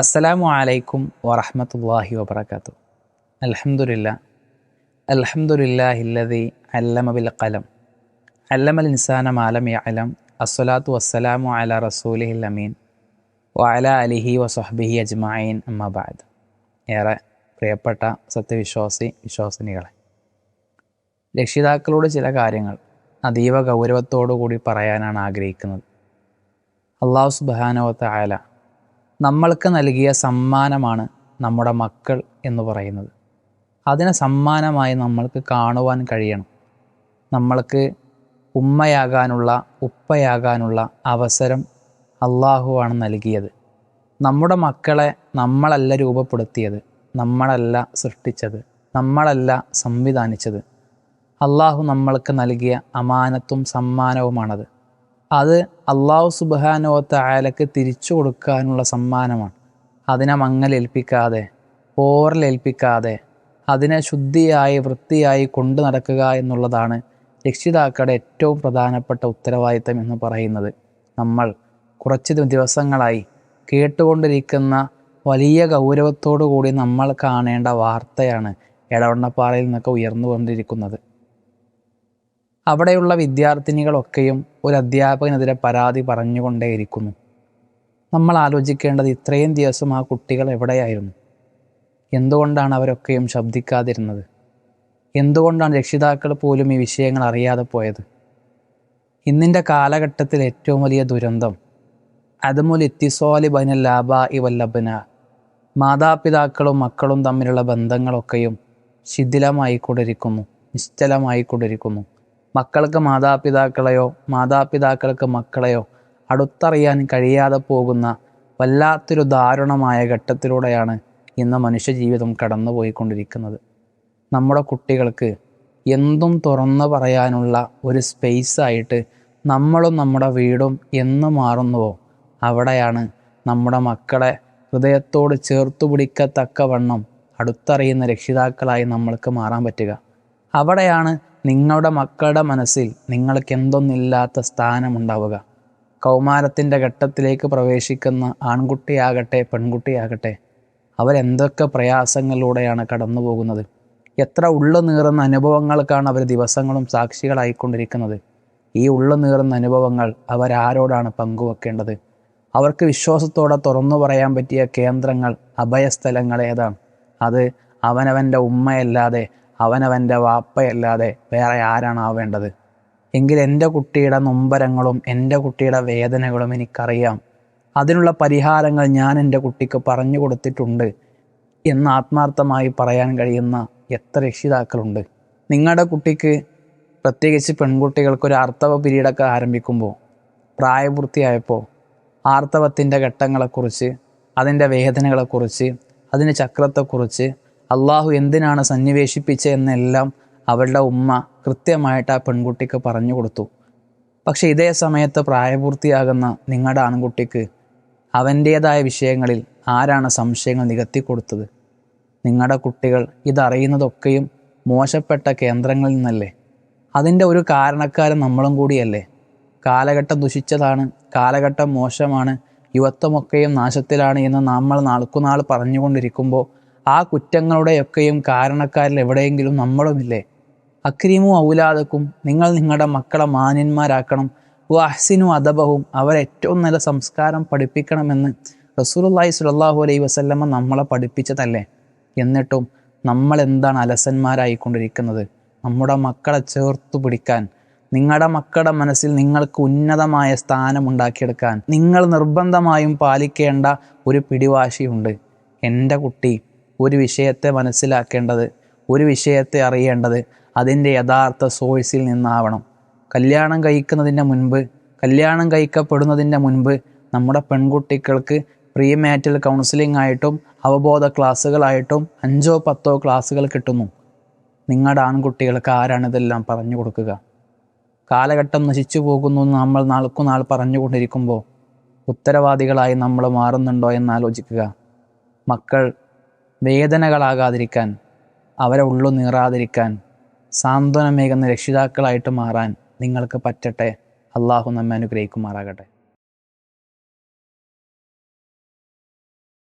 അസ്സലാമു അലൈക്കും വറഹമത്തല്ലാഹി വബർക്കാത്തു അലഹമുല്ല അലഹമുല്ലാഹില്ലതി അല്ലമബിൽ കലം അല്ലമൽ ഇൻസാന മാലം അലം അസ്സലാത്തു വസ്സലാമു അല റസൂലിഹിൽ അമീൻ വഅല അലിഹി വസ്ബിഹി അജ്മായിൻ അമ്മബാദ് ഏറെ പ്രിയപ്പെട്ട സത്യവിശ്വാസി വിശ്വാസിനികളെ രക്ഷിതാക്കളോട് ചില കാര്യങ്ങൾ അതീവ ഗൗരവത്തോടു കൂടി പറയാനാണ് ആഗ്രഹിക്കുന്നത്. അള്ളാഹു സുബാനവത്ത ആല നമ്മൾക്ക് നൽകിയ സമ്മാനമാണ് നമ്മുടെ മക്കൾ എന്ന് പറയുന്നത്. അതിനെ സമ്മാനമായി നമ്മൾക്ക് കാണുവാൻ കഴിയണം. നമ്മൾക്ക് ഉമ്മയാകാനുള്ള ഉപ്പയാകാനുള്ള അവസരം അള്ളാഹുവാണ് നൽകിയത്. നമ്മുടെ മക്കളെ നമ്മളല്ല രൂപപ്പെടുത്തിയത് നമ്മളല്ല സൃഷ്ടിച്ചത് നമ്മളല്ല സംവിധാനിച്ചത്. അള്ളാഹു നമ്മൾക്ക് നൽകിയ അമാനത്തും സമ്മാനവുമാണത്. അത് അള്ളാഹു സുബാനോത്ത അയാലക്ക് തിരിച്ചു കൊടുക്കാനുള്ള സമ്മാനമാണ്. അതിനെ മങ്ങലേൽപ്പിക്കാതെ പോറലേൽപ്പിക്കാതെ അതിനെ ശുദ്ധിയായി വൃത്തിയായി കൊണ്ടു നടക്കുക എന്നുള്ളതാണ് രക്ഷിതാക്കളുടെ ഏറ്റവും പ്രധാനപ്പെട്ട ഉത്തരവാദിത്തം എന്ന് പറയുന്നത്. നമ്മൾ കുറച്ച് ദിവസങ്ങളായി കേട്ടുകൊണ്ടിരിക്കുന്ന വലിയ ഗൗരവത്തോടു കൂടി നമ്മൾ കാണേണ്ട വാർത്തയാണ് എടവണ്ണപ്പാറയിൽ നിന്നൊക്കെ ഉയർന്നു ഉയർന്നുകൊണ്ടിരിക്കുന്നത്. അവിടെയുള്ള വിദ്യാർത്ഥിനികളൊക്കെയും ഒരു അധ്യാപകനെതിരെ പരാതി പറഞ്ഞുകൊണ്ടേയിരിക്കുന്നു. നമ്മൾ ആലോചിക്കേണ്ടത് ഇത്രയും ദിവസം ആ കുട്ടികൾ എവിടെയായിരുന്നു? എന്തുകൊണ്ടാണ് അവരൊക്കെയും ശബ്ദിക്കാതിരുന്നത്? എന്തുകൊണ്ടാണ് രക്ഷിതാക്കൾ പോലും ഈ വിഷയങ്ങൾ അറിയാതെ പോയത്? ഇന്നിന്റെ കാലഘട്ടത്തിൽ ഏറ്റവും വലിയ ദുരന്തം അതുമുൽ ഇത്തിസോലി ബൈന ലാബ ഇവല്ലബന മാതാപിതാക്കളും മക്കളും തമ്മിലുള്ള ബന്ധങ്ങളൊക്കെയും ശിഥിലമായിക്കൊണ്ടിരിക്കുന്നു നിശ്ചലമായിക്കൊണ്ടിരിക്കുന്നു. മക്കൾക്ക് മാതാപിതാക്കളെയോ മാതാപിതാക്കൾക്ക് മക്കളെയോ അടുത്തറിയാൻ കഴിയാതെ പോകുന്ന വല്ലാത്തൊരു ദാരുണമായ ഘട്ടത്തിലൂടെയാണ് ഇന്ന് മനുഷ്യജീവിതം കടന്നുപോയിക്കൊണ്ടിരിക്കുന്നത്. നമ്മുടെ കുട്ടികൾക്ക് എന്തും തുറന്നു പറയാനുള്ള ഒരു സ്പേസായിട്ട് നമ്മളും നമ്മുടെ വീടും എന്ന് മാറുന്നുവോ? അവിടെയാണ് നമ്മുടെ മക്കളെ ഹൃദയത്തോട് ചേർത്തു പിടിക്കത്തക്കവണ്ണം അടുത്തറിയുന്ന രക്ഷിതാക്കളായി നമ്മൾക്ക് മാറാൻ പറ്റുക. അവിടെയാണ് നിങ്ങളുടെ മക്കളുടെ മനസ്സിൽ നിങ്ങൾക്ക് എന്തൊന്നില്ലാത്ത സ്ഥാനമുണ്ടാവുക. കൗമാരത്തിന്റെ ഘട്ടത്തിലേക്ക് പ്രവേശിക്കുന്ന ആൺകുട്ടിയാകട്ടെ പെൺകുട്ടിയാകട്ടെ അവരെന്തൊക്കെ പ്രയാസങ്ങളിലൂടെയാണ് കടന്നു പോകുന്നത് എത്ര ഉള്ളു നീറുന്ന അനുഭവങ്ങൾക്കാണ് അവർ ദിവസങ്ങളും സാക്ഷികളായിക്കൊണ്ടിരിക്കുന്നത്? ഈ ഉള്ളു നീറുന്ന അനുഭവങ്ങൾ അവരാരോടാണ് പങ്കുവെക്കേണ്ടത്? അവർക്ക് വിശ്വാസത്തോടെ തുറന്നു പറയാൻ പറ്റിയ കേന്ദ്രങ്ങൾ അഭയസ്ഥലങ്ങൾ ഏതാണ്? അത് അവനവന്റെ ഉമ്മയല്ലാതെ അവനവന്റെ വാപ്പയല്ലാതെ വേറെ ആരാണ് ആവേണ്ടത്? എങ്കിൽ എന്റെ കുട്ടിയുടെ നൊമ്പരങ്ങളും എന്റെ കുട്ടിയുടെ വേദനകളും എനിക്കറിയാം. അതിനുള്ള പരിഹാരങ്ങൾ ഞാൻ എന്റെ കുട്ടിക്ക് പറഞ്ഞു കൊടുത്തിട്ടുണ്ട് എന്ന് ആത്മാർത്ഥമായി പറയാൻ കഴിയുന്ന എത്ര രക്ഷിതാക്കളുണ്ട്. നിങ്ങളുടെ കുട്ടിക്ക് പ്രത്യേകിച്ച് പെൺകുട്ടികൾക്ക് ഒരു ആർത്തവ പീരീഡൊക്കെ ആരംഭിക്കുമ്പോൾ പ്രായപൂർത്തിയായപ്പോൾ ആർത്തവത്തിന്റെ ഘട്ടങ്ങളെക്കുറിച്ച് അതിന്റെ വേദനകളെക്കുറിച്ച് അതിന്റെ ചക്രത്തെക്കുറിച്ച് അള്ളാഹു എന്തിനാണ് സന്നിവേശിപ്പിച്ചതെന്നെല്ലാം അവളുടെ ഉമ്മ കൃത്യമായിട്ട് ആ പെൺകുട്ടിക്ക് പറഞ്ഞു കൊടുത്തു. പക്ഷേ ഇതേ സമയത്ത് പ്രായപൂർത്തിയാകുന്ന നിങ്ങളുടെ ആൺകുട്ടിക്ക് അവന്റേതായ വിഷയങ്ങളിൽ ആരാണ് സംശയങ്ങൾ നികത്തി കൊടുത്തത് നിങ്ങളുടെ കുട്ടികൾ ഇതറിയുന്നതൊക്കെയും മോശപ്പെട്ട കേന്ദ്രങ്ങളിൽ നിന്നല്ലേ? അതിന്റെ ഒരു കാരണക്കാരൻ നമ്മളും കൂടിയല്ലേ? കാലഘട്ടം ദുഷിച്ചതാണ് കാലഘട്ടം മോശമാണ് യുവത്വമൊക്കെയും നാശത്തിലാണ് എന്ന് നമ്മൾ നാൾക്കുനാൾ പറഞ്ഞുകൊണ്ടിരിക്കുമ്പോൾ ആ കുറ്റങ്ങളുടെയൊക്കെയും കാരണക്കാരിൽ എവിടെയെങ്കിലും നമ്മളുമില്ലേ അക്രീമു ഔലാദക്കും നിങ്ങൾ നിങ്ങളുടെ മക്കളെ മാന്യന്മാരാക്കണം. വഹ്സിനു അദബഹും അവരേറ്റവും നല്ല സംസ്കാരം പഠിപ്പിക്കണമെന്ന് റസൂലുള്ളാഹി സ്വല്ലല്ലാഹു അലൈഹി വസല്ലമ നമ്മളെ പഠിപ്പിച്ചതല്ലേ? എന്നിട്ടും നമ്മൾ എന്താണ് അലസന്മാരായിക്കൊണ്ടിരിക്കുന്നത്? നമ്മുടെ മക്കളെ ചേർത്തു പിടിക്കാൻ നിങ്ങളുടെ മക്കളുടെ മനസ്സിൽ നിങ്ങൾക്ക് ഉന്നതമായ സ്ഥാനം ഉണ്ടാക്കിയെടുക്കാൻ നിങ്ങൾ നിർബന്ധമായും പാലിക്കേണ്ട ഒരു പിടിവാശിയുണ്ട്. എന്റെ കുട്ടി ഒരു വിഷയത്തെ മനസ്സിലാക്കേണ്ടത് ഒരു വിഷയത്തെ അറിയേണ്ടത് അതിന്റെ യഥാർത്ഥ സോഴ്സിൽ നിന്നാവണം. കല്യാണം കഴിക്കുന്നതിന്റെ മുൻപ് കല്യാണം കഴിക്കപ്പെടുന്നതിന്റെ മുൻപ് നമ്മുടെ പെൺകുട്ടികൾക്ക് പ്രീ മാറ്റൽ കൗൺസിലിംഗ് ആയിട്ടും അവബോധ ക്ലാസ്സുകളായിട്ടും അഞ്ചോ പത്തോ ക്ലാസ്സുകൾ കിട്ടുന്നു. നിങ്ങളുടെ ആൺകുട്ടികൾക്ക് ആരാണ് ഇതെല്ലാം പറഞ്ഞു കൊടുക്കുക? കാലഘട്ടം നശിച്ചു പോകുന്നു എന്ന് നമ്മൾ നാൾക്കുനാൾ പറഞ്ഞുകൊണ്ടിരിക്കുമ്പോൾ ഉത്തരവാദികളായി നമ്മൾ മാറുന്നുണ്ടോ എന്ന് ആലോചിക്കുക. മക്കൾ വേദനകളാകാതിരിക്കാൻ അവരെ ഉള്ളു നീറാതിരിക്കാൻ സാന്ത്വനമേകുന്ന രക്ഷിതാക്കളായിട്ട് മാറാൻ നിങ്ങൾക്ക് പറ്റട്ടെ. അള്ളാഹു നമ്മെ അനുഗ്രഹിക്കുമാറാകട്ടെ.